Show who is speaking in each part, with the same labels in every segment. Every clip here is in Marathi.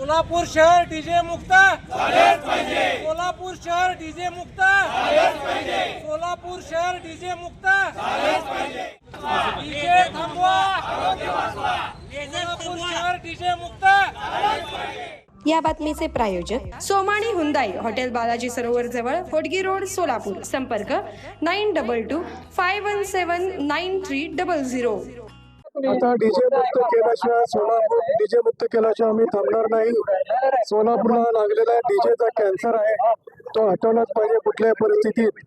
Speaker 1: सोलापूर शहर डीजे मुक्त सोलापूर शहर डीजे मुक्त सोलापूर शहर डीजे मुक्त डीजे थांबवा. सोलापूर शहर डीजे मुक्त
Speaker 2: या बातमीचे प्रायोजक सोमाणी हुंदाई हॉटेल बालाजी सरोवर जवळ होडगी रोड सोलापूर. संपर्क nine double two five one seven nine three double zero.
Speaker 3: आता डीजे मुक्त केल्याशिवाय सोलापूर डीजे मुक्त केल्याशिवाय आम्ही थांबणार नाही. सोलापूरला लागलेला डीजेचा कॅन्सर आहे. तो हटवलाच पाहिजे कुठल्याही परिस्थितीत.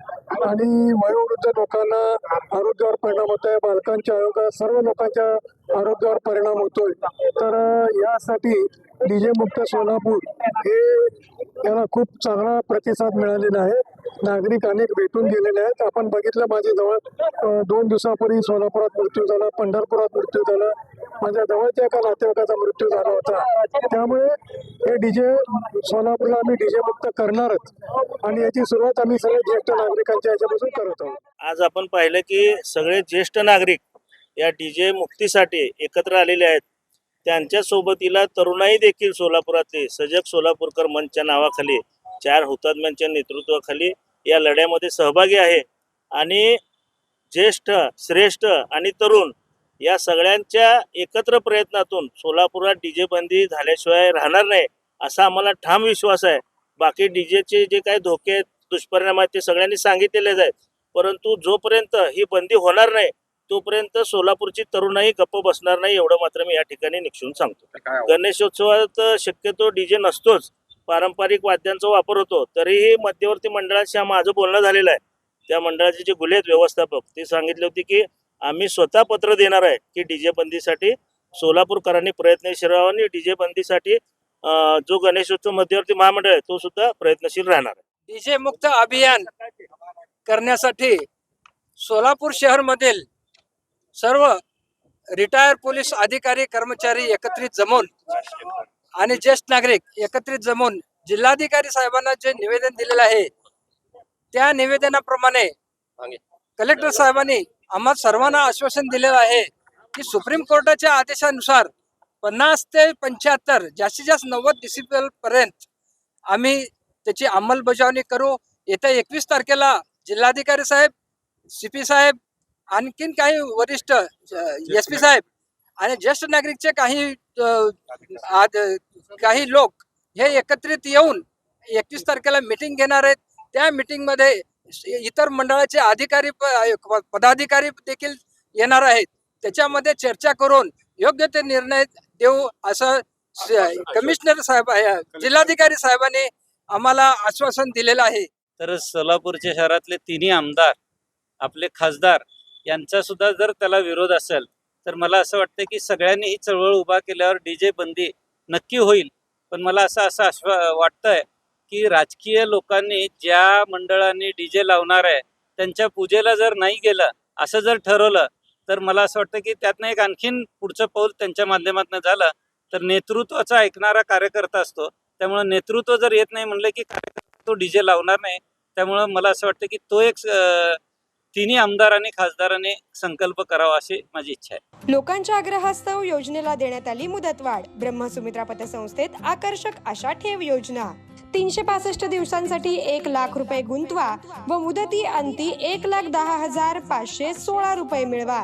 Speaker 3: आणि वयोवृद्ध लोकांना आरोग्यावर परिणाम होत आहे बालकांच्या आरोग्या सर्व लोकांच्या आरोग्यावर परिणाम होतोय. तर यासाठी डीजे मुक्त सोलापूर हे याला खूप चांगला प्रतिसाद मिळालेला आहे. नागरिक अनेक भेटून गेलेले आहेत. आपण बघितलं माझे जवळ दोन दिवसापूर्वी सोलापुरात मृत्यू झाला पंढरपुरात मृत्यू झाला. माझ्या जवळच्या एका नातेवाईकाचा मृत्यू झाला होता. त्यामुळे हे डीजे सोलापूरला आम्ही डीजे मुक्त करणारच. आणि याची सुरुवात आम्ही सगळे ज्येष्ठ नागरिकांच्या याच्यापासून करत आहोत.
Speaker 4: आज आपण पाहिलं की सगळे ज्येष्ठ नागरिक या डीजे मुक्तीसाठी एकत्र आलेले आहेत. त्यांच्या सोबतीला तरुणाई देखील सोलापुरातले सजग सोलापूरकर मंचच्या नावाखाली चार हुतात्म्यांच्या नेतृत्वाखाली या लढ्यामध्ये सहभागी आहे. आणि ज्येष्ठ श्रेष्ठ आणि तरुण या सगळ्यांच्या एकत्र प्रयत्नातून सोलापुरात डीजे बंदी झाल्याशिवाय राहणार नाही असा आम्हाला ठाम विश्वास आहे. बाकी डीजेचे जे काही धोके आहेत दुष्परिणाम आहेत ते सगळ्यांनी सांगितलेलेच आहेत. परंतु जोपर्यंत ही बंदी होणार नाही तोपर्यंत सोलापूरची तरुणाई गप्प बसणार नाही एवढं मात्र मी या ठिकाणी निक्षून सांगतो. गणेशोत्सवात शक्यतो डीजे नसतोच. पारंपरिक वाद्यांचा वापर होतो तरीही मध्यवर्ती मंडळाशी माझं बोलणं झालेलं आहे. त्या मंडळाचे जे गुले आहेत व्यवस्थापक ते सांगितले होते की आम्ही स्वतः पत्र देणार आहे की डीजे बंदीसाठी सोलापूरकरांनी प्रयत्नशील राहावं आणि डीजे बंदीसाठी जो गणेशोत्सव मध्यवर्ती महामंडळ आहे तो सुद्धा प्रयत्नशील राहणार आहे.
Speaker 1: डीजे मुक्त अभियान करण्यासाठी सोलापूर शहरमधील सर्व रिटायर पोलीस अधिकारी कर्मचारी एकत्रित जमून आणि ज्येष्ठ नागरिक एकत्रित जमून जिल्हाधिकारी साहेबांना जे निवेदन दिलेलं आहे त्या निवेदनाप्रमाणे कलेक्टर साहेबांनी आम्हा सर्वांना आश्वासन दिलेलं आहे की सुप्रीम कोर्टाच्या आदेशानुसार पन्नास ते पंच्याहत्तर जास्तीत जास्त नव्वद डिसिबल पर्यंत आम्ही त्याची अंमलबजावणी करू. येत्या एकवीस तारखेला जिल्हाधिकारी साहेब सी पी साहेब आणखीन काही वरिष्ठ एस पी साहेब आणि ज्येष्ठ नागरिकचे काही काही लोक हे एकत्रित येऊन एकतीस तारखेला मिटिंग घेणार आहेत. त्या मिटिंगमध्ये मध्ये इतर मंडळाचे अधिकारी पदाधिकारी देखील येणार आहेत. त्याच्यामध्ये चर्चा करून योग्य ते निर्णय देऊ असं कमिशनर साहेब जिल्हाधिकारी साहेबांनी आम्हाला आश्वासन दिलेलं आहे.
Speaker 5: तर सोलापूरच्या शहरातले तिन्ही आमदार आपले खासदार यांचा सुद्धा जर त्याला विरोध असेल तर मला असं वाटतं की सगळ्यांनी ही चळवळ उभा केल्यावर डीजे बंदी नक्की होईल. पण मला असं असं आश्वा वाटतंय की राजकीय लोकांनी ज्या मंडळांनी डीजे लावणार आहे त्यांच्या पूजेला जर नाही गेलं असं जर ठरवलं तर मला असं वाटतं की त्यातनं एक आणखीन पुढचं पाऊल त्यांच्या माध्यमातून झालं. तर नेतृत्वाचा ऐकणारा कार्यकर्ता असतो. त्यामुळे नेतृत्व जर येत नाही म्हणलं की कार्यकर्ता तो डीजे लावणार नाही त्यामुळं मला असं वाटतं की तो एक अं, तिन्ही आमदारांनी खासदारांनी संकल्प करावा अशी माझी इच्छा आहे.
Speaker 2: लोकांच्या आग्रहास्तव योजनेला देण्यात आली मुदतवाढ. ब्रह्मसुमित्रा पतसंस्थेत आकर्षक अशा ठेव योजना. तीनशे पासष्ट दिवसांसाठी एक लाख रुपये गुंतवा व मुदती अंती एक लाख दहा हजार पाचशे सोळा रुपये मिळवा.